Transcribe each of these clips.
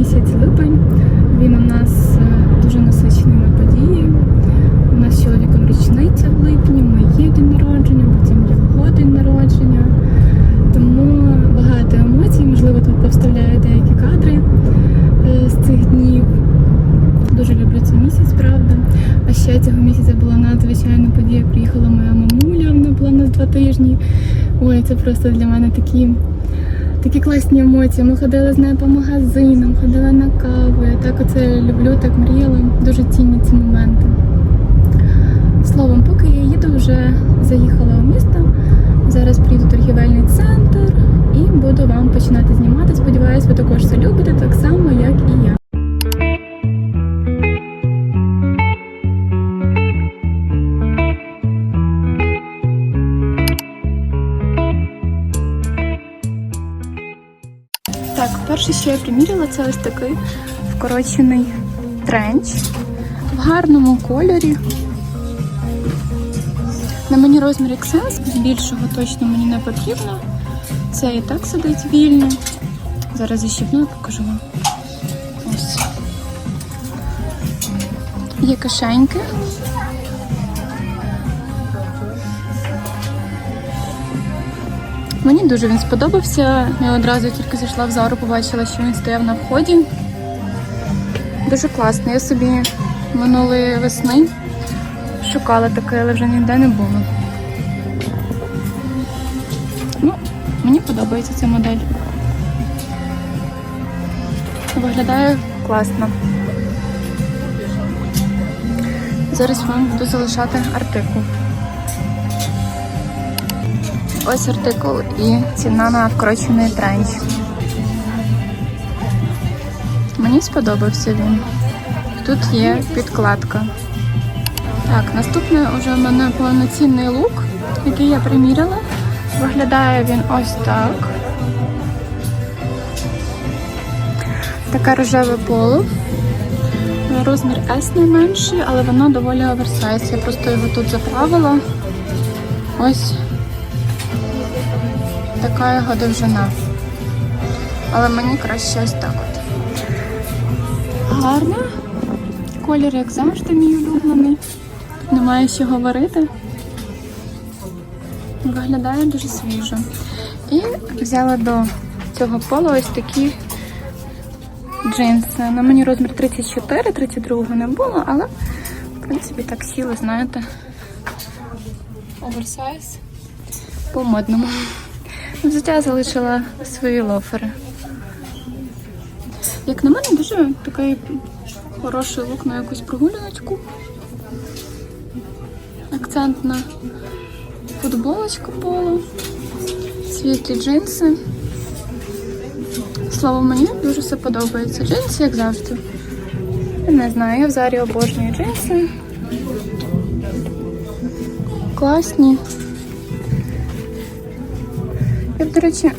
місяць липень. Він у нас е, дуже насичений на події. У нас з чоловіком річниця в липні, моє день народження, потім його день народження. Тому багато емоцій, можливо, тут повставляю деякі кадри е, з цих днів. Дуже люблю цей місяць, правда. А ще цього місяця була надзвичайна подія. Приїхала моя мамуля, вона була на два тижні. Ой, це просто для мене такі, такі класні емоції. Ми ходили з нею по магазинам, ходили на каву. Я так оце люблю, так мріяла. Дуже цінні ці моменти. Словом, поки я їду, вже заїхала у місто. Зараз приїду в торгівельний центр і буду вам починати знімати. Сподіваюсь, ви також це любите так само, як і я. Перше, що я приміряла, це ось такий вкорочений тренч в гарному кольорі. На мені розмір XS, більшого точно мені не потрібно. Це і так сидить вільно. Зараз защіпну і покажу вам. Ось. Є кишеньки. Мені дуже він сподобався. Я одразу тільки зайшла в зару, побачила, що він стояв на вході. Дуже класно. Я собі минулої весни шукала таке, але вже ніде не було. Ну, мені подобається ця модель. Виглядає класно. Зараз вам буду залишати артикул. Ось артикул і ціна на вкорочений тренч. Мені сподобався він. Тут є підкладка. Так, наступний уже в мене повноцінний лук, який я приміряла. Виглядає він ось так. Таке рожеве поло. Розмір S найменший, але воно доволі оверсайз. Я просто його тут заправила. Ось така його довжина. Але мені краще ось так от. Гарно. Колір, як завжди, мій улюблений. Немає що говорити. Виглядає дуже свіжо. І взяла до цього пола ось такі джинси. На мені розмір 34, 32 не було, але в принципі так сіли, знаєте. Оверсайз по модному. Взуття залишила свої лофери. Як на мене, дуже такий хороший лук на якусь прогуляночку. Акцентна футболочка поло, світлі джинси. Слово, мені дуже все подобається. Джинси, як завжди. Я не знаю, я в зарі обожнюю джинси. Класні. Я до речі,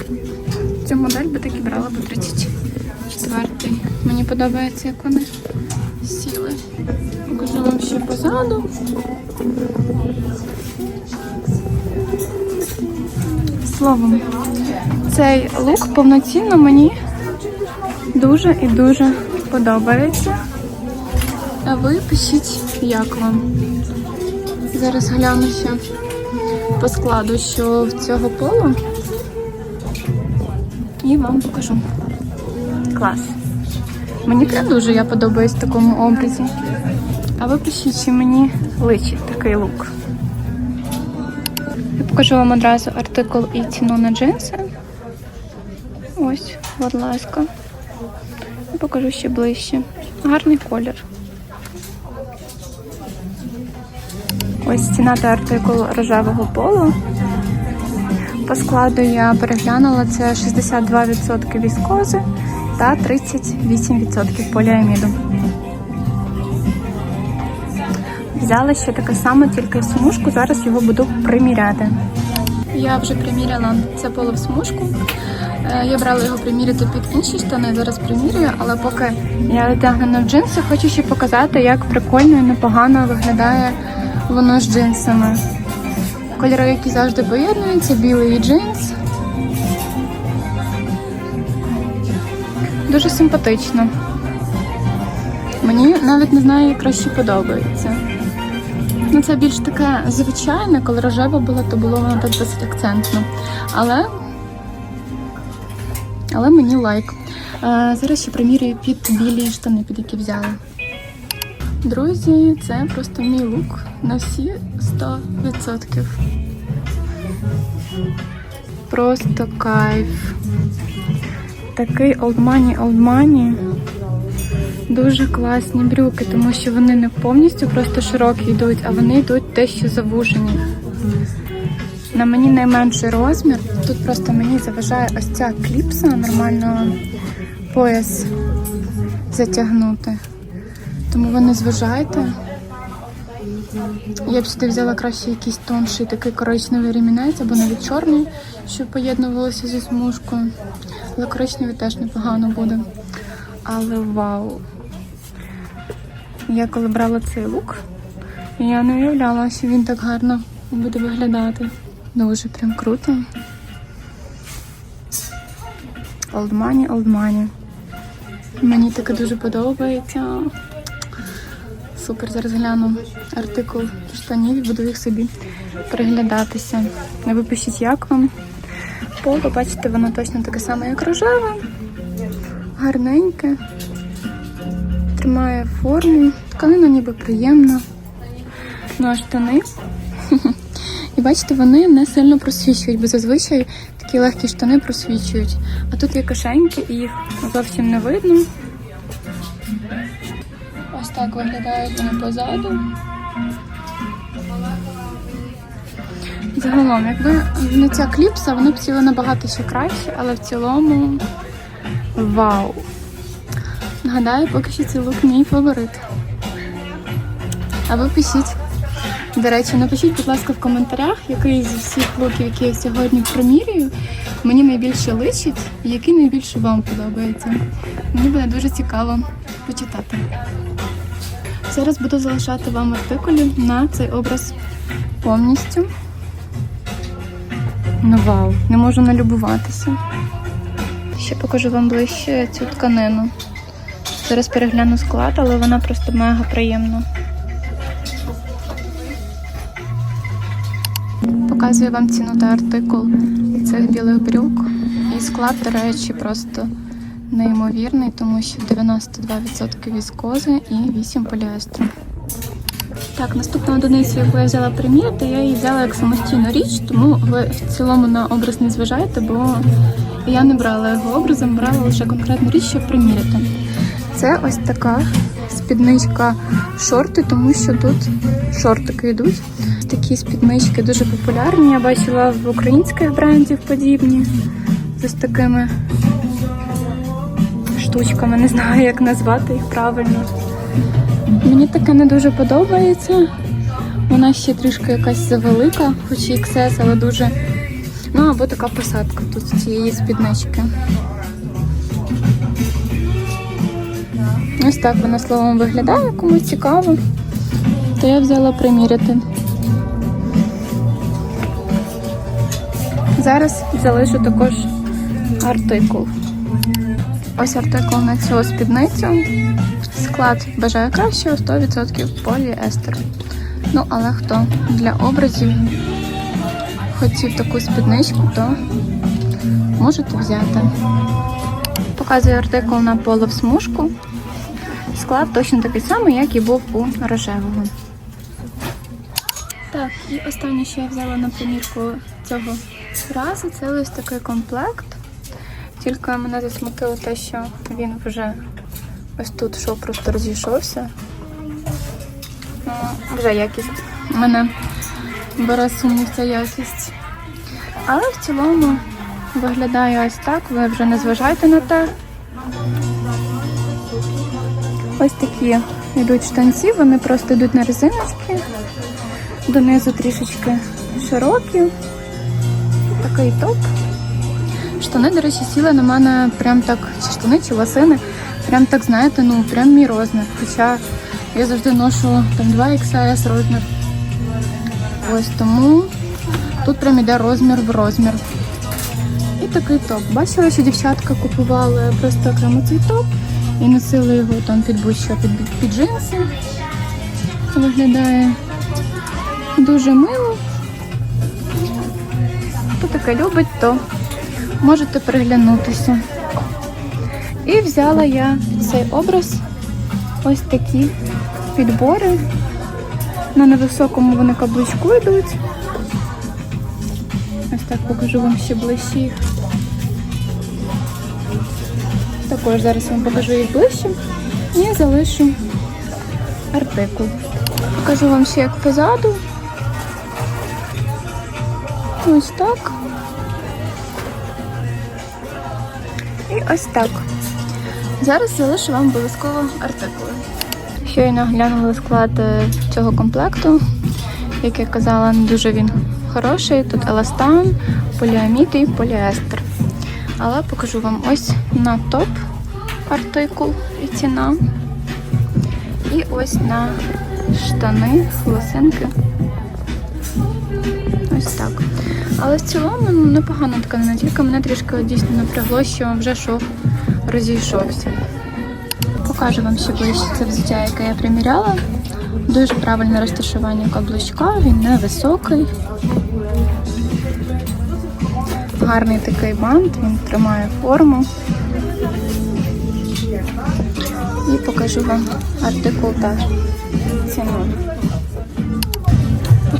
цю модель би таки брала по 34. Мені подобається, як вони сіли. Покажу вам ще позаду. Словом, цей лук повноцінно мені дуже і дуже подобається. А ви пишіть, як вам. Зараз гляну ще по складу, що в цього полу. І вам покажу. Клас. Мені прям дуже я подобаюсь в такому образі. А ви пишіть, чи мені личить такий лук. Я покажу вам одразу артикул і ціну на джинси. Ось, будь ласка. І покажу ще ближче. Гарний колір. Ось ціна та артикул рожевого полу. По складу я переглянула це 62% віскози та 38% поліаміду. Взяла ще таке саме, тільки смужку. Зараз його буду приміряти. Я вже приміряла це поло в смужку. Е, Я брала його приміряти під інші штани, зараз примірюю, але поки я одягнена в джинси, хочу ще показати, як прикольно і непогано виглядає воно з джинсами. Кольори, які завжди поєднуються, білий джинс. Дуже симпатично. Мені навіть не знаю, як краще подобається. Ну, це більш таке звичайне, коли рожева була, то було воно так досить акцентно. Але, але мені лайк. Е, зараз ще примірюю під білі штани, під які взяла. Друзі, це просто мій лук на всі 100%. Просто кайф. Такий money. Дуже класні брюки, тому що вони не повністю просто широкі йдуть, а вони йдуть дещо завужені. На мені найменший розмір. Тут просто мені заважає ось ця кліпса, нормально пояс затягнути. Тому ви не зважайте. Я б сюди взяла краще якийсь тонший такий коричневий ремінець або навіть чорний, щоб поєднувалося зі смужкою. Але коричневий теж непогано буде. Але вау! Я коли брала цей лук, я не уявляла, що він так гарно буде виглядати. Дуже прям круто. Old money. Мені таке дуже подобається. Супер, зараз гляну артикул штанів буду їх собі переглядатися. Ви пишіть, як вам. Поло, бачите, воно точно таке саме, як рожеве. Гарненьке. Тримає форму. Тканина ніби приємна. Ну а штани. І бачите, вони не сильно просвічують, бо зазвичай такі легкі штани просвічують. А тут є кишеньки і їх зовсім не видно. Ось так виглядають вони позаду. Загалом, якби не ця кліпса, вони б сіли набагато ще краще, але в цілому вау! Нагадаю, поки що цей лук мій фаворит. А ви пишіть. До речі, напишіть, будь ласка, в коментарях, який з всіх луків, які я сьогодні примірюю, мені найбільше личить і який найбільше вам подобається. Мені буде дуже цікаво почитати. Зараз буду залишати вам артикулі на цей образ повністю. Ну вау, не можу налюбуватися. Ще покажу вам ближче цю тканину. Зараз перегляну склад, але вона просто мега приємна. Показую вам ціну та артикул цих білих брюк. І склад, до речі, просто неймовірний, тому що 92% віскози і 8 поліестру. Так, наступна одиниця, яку я взяла приміряти, я її взяла як самостійну річ, тому ви в цілому на образ не зважайте, бо я не брала його образом, брала лише конкретну річ, щоб приміряти. Це ось така спідничка шорти, тому що тут шортики йдуть. Такі спіднички дуже популярні. Я бачила в українських брендів подібні. з Ось такими штучками, не знаю, як назвати їх правильно. Мені таке не дуже подобається. Вона ще трішки якась завелика, хоч і XS, але дуже. Ну або така посадка тут цієї спіднички. Ось так вона словом виглядає, комусь цікаво. То я взяла приміряти. Зараз залишу також артикул. Ось артикул на цю спідницю. Склад бажає кращого 100% поліестер. Ну, але хто для образів хотів таку спідничку, то можете взяти. Показую артикул на поло в смужку. Склад точно такий самий, як і був у рожевого. Так, і останнє, що я взяла на примірку цього разу, це ось такий комплект. Тільки мене засмутило те, що він вже ось тут шов просто розійшовся. Ну, вже якість мене бере сумнів ця якість. Але в цілому виглядає ось так, ви вже не зважайте на те. Ось такі йдуть штанці, вони просто йдуть на резиночки. Донизу трішечки широкі. Такий топ. Штани, до речі, сіли на мене прям так, чи штани, чи лосини. Прям так, знаєте, ну прям мій розмір. Хоча я завжди ношу там 2 XS розмір. Ось тому тут прям іде розмір в розмір. І такий топ. Бачила, що дівчатка купували просто окремо цей топ і носили його там під будь-що, під, під джинси. Виглядає дуже мило. Хто таке любить, то можете приглянутися. І взяла я під цей образ ось такі підбори. На невисокому вони каблучку йдуть. Ось так покажу вам ще ближче їх. Також зараз вам покажу їх ближче і залишу артикул. Покажу вам ще як позаду. Ось так. І ось так. Зараз залишу вам обов'язково артикули. Щойно глянули склад е, цього комплекту. Як я казала, не дуже він хороший. Тут еластан, поліамід і поліестер. Але покажу вам ось на топ артикул і ціна. І ось на штани, лосинки. Але в цілому ну, непогана тканина, тільки мене трішки дійсно напрягло, що вже шов розійшовся. Покажу вам ще ближче це взуття, яке я приміряла. Дуже правильне розташування каблучка, він не високий. Гарний такий бант, він тримає форму. І покажу вам артикул та ціну.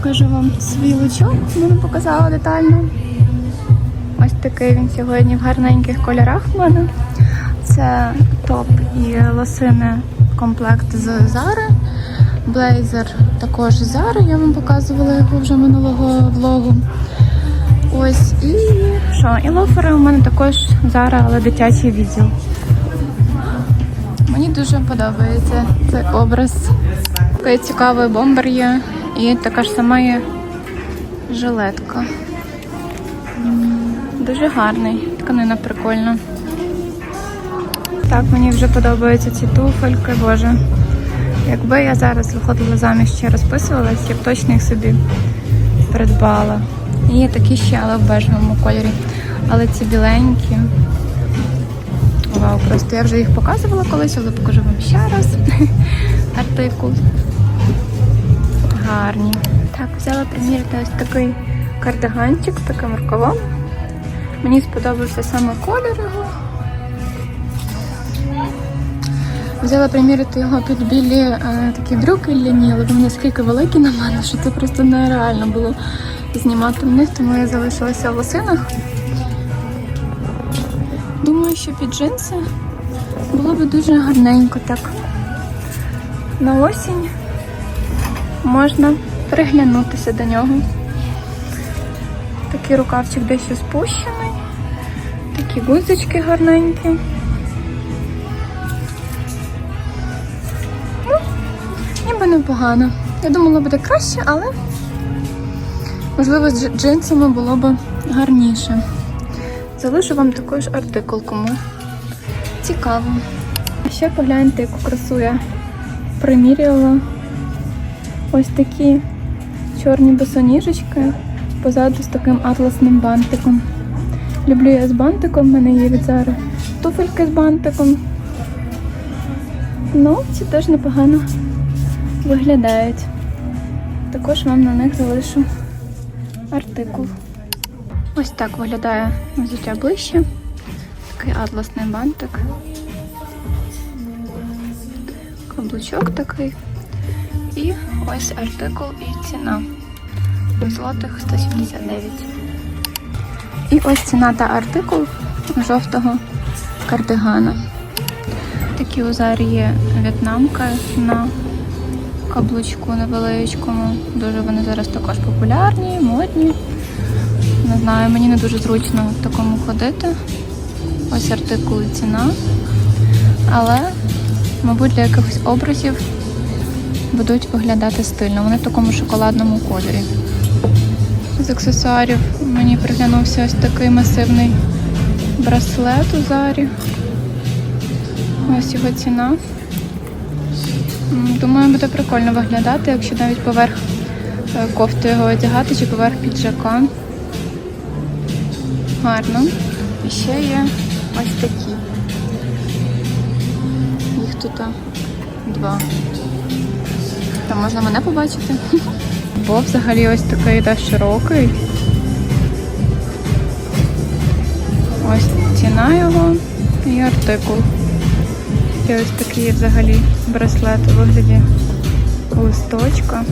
Покажу вам свій лучок, не показала детально. Ось такий він сьогодні в гарненьких кольорах в мене. Це топ і лосини комплект з Зари. Блейзер також з я вам показувала його вже минулого влогу. Ось і що? І лофери у мене також Зара, але дитячий відділ. Мені дуже подобається цей образ. Такий цікавий бомбер є. І така ж сама є жилетка. Дуже гарний, тканина прикольна. Так, мені вже подобаються ці туфельки, боже. Якби я зараз виходила заміж ще розписувалась, я б точно їх собі придбала. І є такі ще, але в бежевому кольорі. Але ці біленькі. Вау, просто я вже їх показувала колись, але покажу вам ще раз. Артикул. Гарні. Так, взяла приміряти ось такий кардиганчик з таким рукавом. Мені сподобався саме колір його. Взяла приміряти його під білі е, такі брюки ляні, але вони наскільки великі на мене, що це просто нереально було знімати в них, тому я залишилася в лосинах. Думаю, що під джинси було б дуже гарненько так. На осінь можна приглянутися до нього. Такий рукавчик дещо спущений, такі гузочки гарненькі. Ну, ніби непогано. Я думала, буде краще, але можливо з джинсами було б гарніше. Залишу вам також артикул, кому цікаво. Ще погляньте, яку красу я приміряла. Ось такі чорні босоніжечки позаду з таким атласним бантиком. Люблю я з бантиком, в мене є від Зари туфельки з бантиком. Ну, ці теж непогано виглядають. Також вам на них залишу артикул. Ось так виглядає взуття ближче. Такий атласний бантик. Каблучок такий. І ось артикул і ціна. Злотих 179. І ось ціна та артикул жовтого кардигана. Такі у Зарі є в'єтнамка на каблучку невеличкому. Дуже вони зараз також популярні, модні. Не знаю, мені не дуже зручно в такому ходити. Ось артикул і ціна. Але, мабуть, для якихось образів будуть виглядати стильно. Вони в такому шоколадному кольорі. З аксесуарів мені приглянувся ось такий масивний браслет у зарі. Ось його ціна. Думаю, буде прикольно виглядати, якщо навіть поверх е, кофти його одягати чи поверх піджака. Гарно. І ще є ось такі. Їх тут два. Там можна мене побачити. Бо взагалі ось такий йде широкий. Ось ціна його і артикул. І ось такий взагалі браслет у вигляді листочка.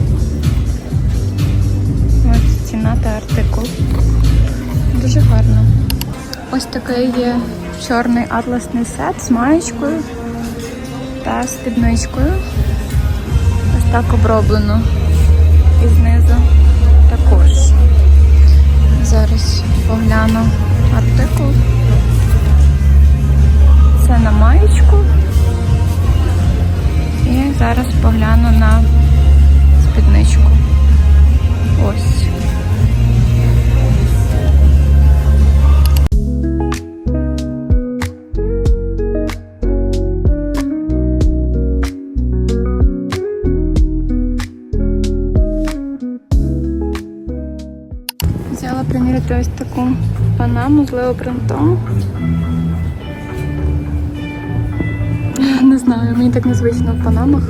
Ось ціна та артикул. Дуже гарно. Ось такий є чорний атласний сет з маєчкою та спідничкою. Так оброблено. І знизу також. Зараз погляну артикул. Це на маєчку. І зараз погляну на спідничку. Ось. Панаму з. Не знаю, мені так незвично в панамах,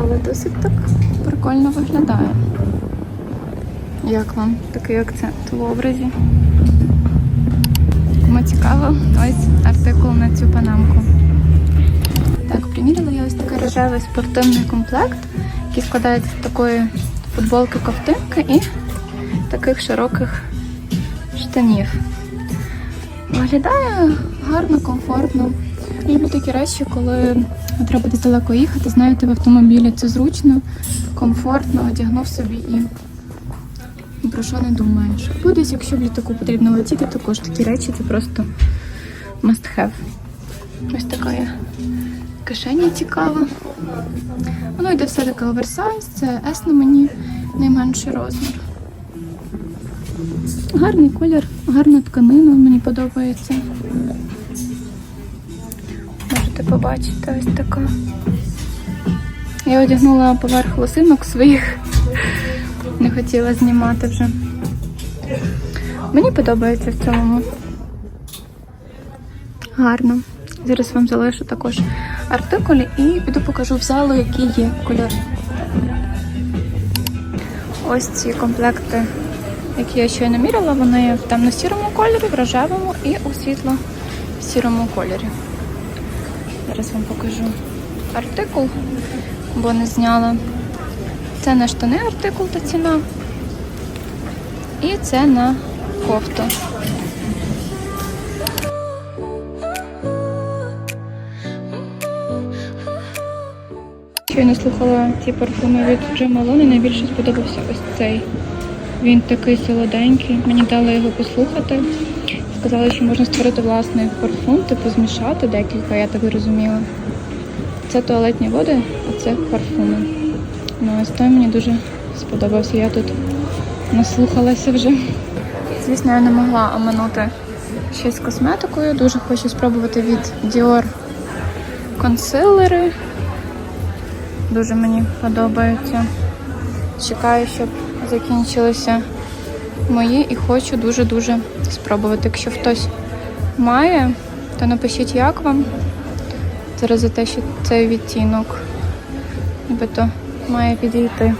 але досить так прикольно виглядає. Як вам такий акцент в образі? Кому цікаво, ось артикул на цю панамку. Так, приміряла я ось такий рожевий спортивний комплект, який складається з такої футболки ковтинки і таких широких штанів. Виглядає гарно, комфортно. Люблю такі речі, коли треба десь далеко їхати, знаєте, в автомобілі це зручно, комфортно, одягнув собі і про що не думаєш. Кудись, якщо в літаку потрібно летіти, також такі речі це просто must have. Ось така є кишеня цікава. Воно йде все таке оверсайз, це S на мені найменший розмір. Гарний колір, гарна тканина, мені подобається. Можете побачити ось така. Я одягнула поверх лосинок своїх. Не хотіла знімати вже. Мені подобається в цілому. Гарно. Зараз вам залишу також артикулі і піду покажу в залу, які є кольори. Ось ці комплекти, які я щойно міряла, вони в темно-сірому кольорі, в рожевому і у світло-сірому кольорі. Зараз вам покажу артикул, бо не зняла. Це на штани артикул та ціна. І це на кофту. Щойно слухала ці парфуми від Джо Малоне, найбільше сподобався ось цей. Він такий солоденький. Мені дали його послухати. Сказали, що можна створити власний парфум, типу змішати декілька, я так зрозуміла. Це туалетні води, а це парфуми. Ну, ось той мені дуже сподобався. Я тут наслухалася вже. Звісно, я не могла оминути щось косметикою. Дуже хочу спробувати від Dior консилери. Дуже мені подобаються. Чекаю, щоб закінчилися мої і хочу дуже-дуже спробувати. Якщо хтось має, то напишіть, як вам. Зараз за те, що цей відтінок нібито має підійти.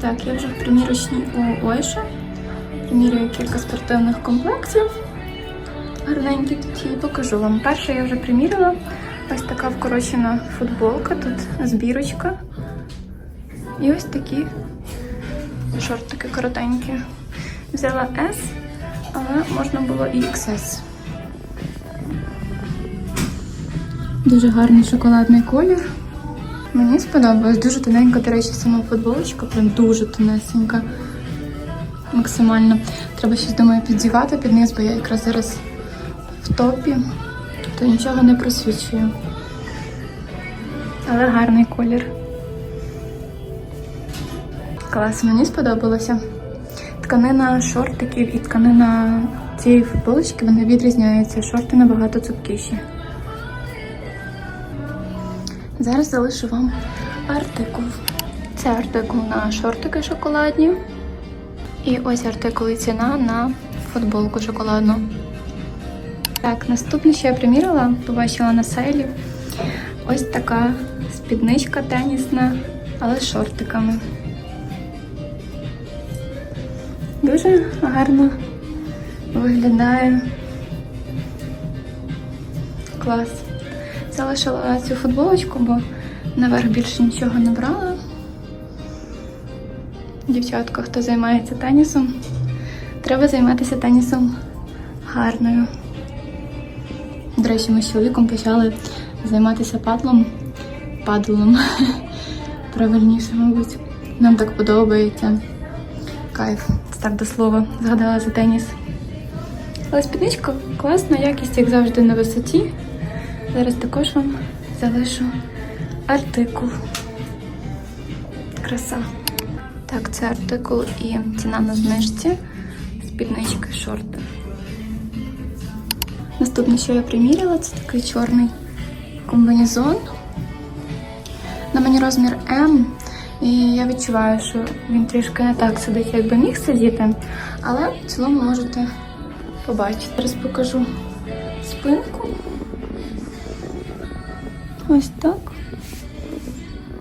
Так, я вже в примірочній у Ойша. Примірюю кілька спортивних комплектів. Гарненькі тут є, покажу вам. Перше я вже приміряла. Ось така вкорочена футболка, тут збірочка. І ось такі шортики коротенькі. Взяла S, але можна було і XS. Дуже гарний шоколадний колір. Мені сподобалось. Дуже тоненька, до речі, сама футболочка, прям дуже тонесенька. Максимально. Треба щось, думаю, піддівати під низ, бо я якраз зараз в топі, то нічого не просвічую. Але гарний колір. Клас, мені сподобалося. Тканина шортиків і тканина цієї футболочки вони відрізняються. Шорти набагато цупкіші. Зараз залишу вам артикул. Це артикул на шортики шоколадні. І ось артикул і ціна на футболку шоколадну. Так, наступне, що я примірила, побачила на сейлі. Ось така спідничка тенісна, але з шортиками. Дуже гарно виглядає. Клас. Залишила цю футболочку, бо наверх більше нічого не брала. Дівчатка, хто займається тенісом, треба займатися тенісом гарною. До речі, ми з чоловіком почали займатися падлом. Падлом. Правильніше, мабуть. Нам так подобається. Кайф. Це так до слова. Згадала за теніс. Але спідничка класна, якість, як завжди, на висоті. Зараз також вам залишу артикул. Краса. Так, це артикул і ціна на знижці. Спіднички, шорти. Наступне, що я приміряла, це такий чорний комбінезон. На мені розмір М, і я відчуваю, що він трішки не так сидить, як би міг сидіти, але в цілому можете побачити. Зараз покажу спинку. Ось так.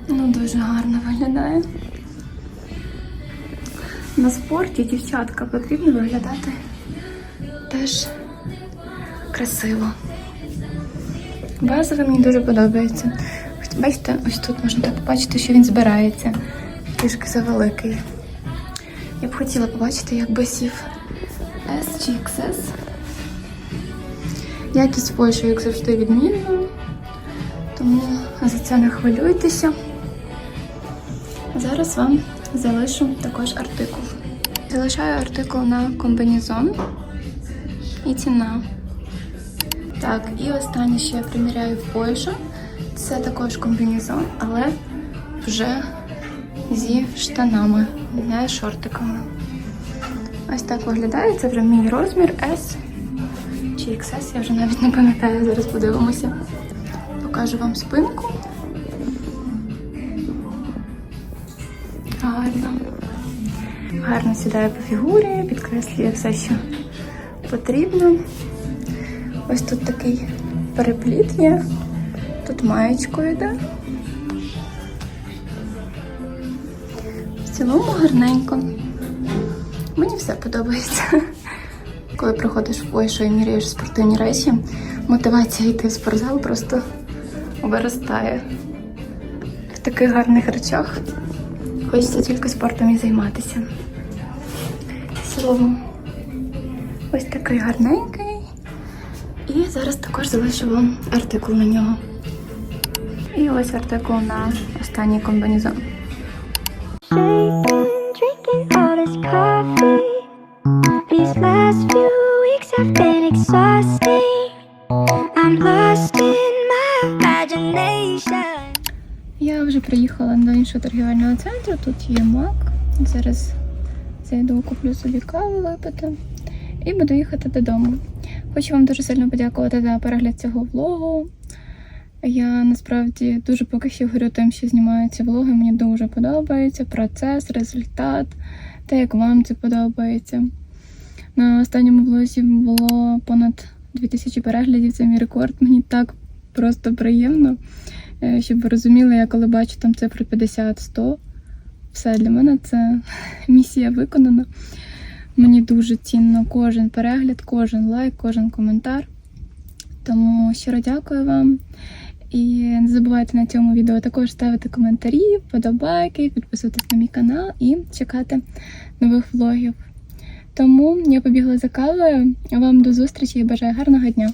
Ну, дуже гарно виглядає. На спорті дівчатка потрібно виглядати теж красиво. Базовий мені дуже подобається. Бачите, ось тут можна так побачити, що він збирається. Трішки завеликий. Я б хотіла побачити, як би сів S чи XS. Якість Польщі, як завжди, відмінна. Тому за це не хвилюйтеся. Зараз вам залишу також артикул. Залишаю артикул на комбінезон і ціна. Так, і останнє, що я приміряю в Польщу, це також комбінезон, але вже зі штанами, не шортиками. Ось так виглядає. Це вже мій розмір S чи XS, я вже навіть не пам'ятаю, зараз подивимося. Покажу вам спинку. Гарно сідає по фігурі, підкреслює все, що потрібно. Ось тут такий перепліт є. Тут маєчко йде. В цілому гарненько. Мені все подобається. Коли приходиш в Польщу і міряєш спортивні речі, мотивація йти в спортзал просто виростає. В таких гарних речах хочеться тільки спортом і займатися. Цілому ось такий гарненький. І зараз також залишу вам артикул на нього. І ось артикул на останній комбінезон. Я вже приїхала до іншого торгівельного центру. Тут є мак. Зараз зайду, куплю собі каву випити і буду їхати додому. Хочу вам дуже сильно подякувати за перегляд цього влогу. Я насправді дуже поки що горю тим, що знімаю ці влоги. Мені дуже подобається процес, результат, те, як вам це подобається. На останньому влозі було понад 2000 переглядів. Це мій рекорд. Мені так просто приємно. Е, Щоб ви розуміли, я коли бачу там цифру 50-100, все для мене це місія виконана. Мені дуже цінно кожен перегляд, кожен лайк, кожен коментар. Тому щиро дякую вам. І не забувайте на цьому відео також ставити коментарі, вподобайки, підписуватись на мій канал і чекати нових влогів. Тому я побігла за кавою. Вам до зустрічі і бажаю гарного дня!